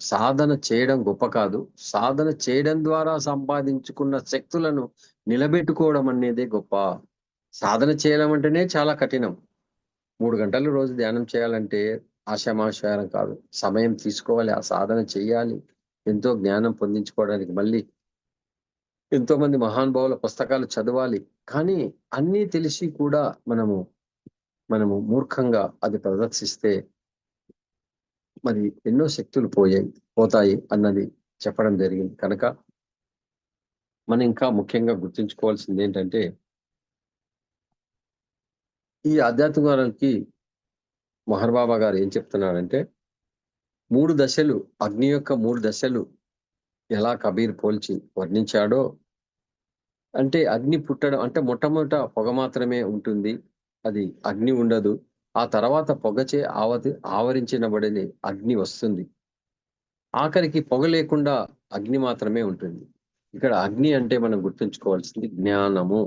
సాధన చేయడం గొప్ప కాదు. సాధన చేయడం ద్వారా సంపాదించుకున్న శక్తులను నిలబెట్టుకోవడం అనేదే గొప్ప. సాధన చేయడం అంటేనే చాలా కఠినం. మూడు గంటలు రోజు ధ్యానం చేయాలంటే ఆశామాశారం కాదు. సమయం తీసుకోవాలి ఆ సాధన చేయాలి. ఎంతో జ్ఞానం పొందించుకోవడానికి మళ్ళీ ఎంతో మంది మహానుభావుల పుస్తకాలు చదవాలి. కానీ అన్నీ తెలిసి కూడా మనము మనము మూర్ఖంగా అది ప్రదర్శిస్తే మరి ఎన్నో శక్తులు పోయాయి పోతాయి అన్నది చెప్పడం జరిగింది. కనుక మనం ఇంకా ముఖ్యంగా గుర్తుంచుకోవాల్సింది ఏంటంటే ఈ ఆధ్యాత్మికానికి మహర్బాబా గారు ఏం చెప్తున్నారంటే మూడు దశలు అగ్ని యొక్క మూడు దశలు ఎలా కబీర్ పోల్చి వర్ణించాడో అంటే అగ్ని పుట్టడం అంటే మొట్టమొదట పొగ మాత్రమే ఉంటుంది అది అగ్ని ఉండదు ఆ తర్వాత పొగచే ఆవతి ఆవరించినబడని అగ్ని వస్తుంది. ఆఖరికి పొగ లేకుండా అగ్ని మాత్రమే ఉంటుంది. ఇక్కడ అగ్ని అంటే మనం గుర్తుంచుకోవాల్సింది జ్ఞానము.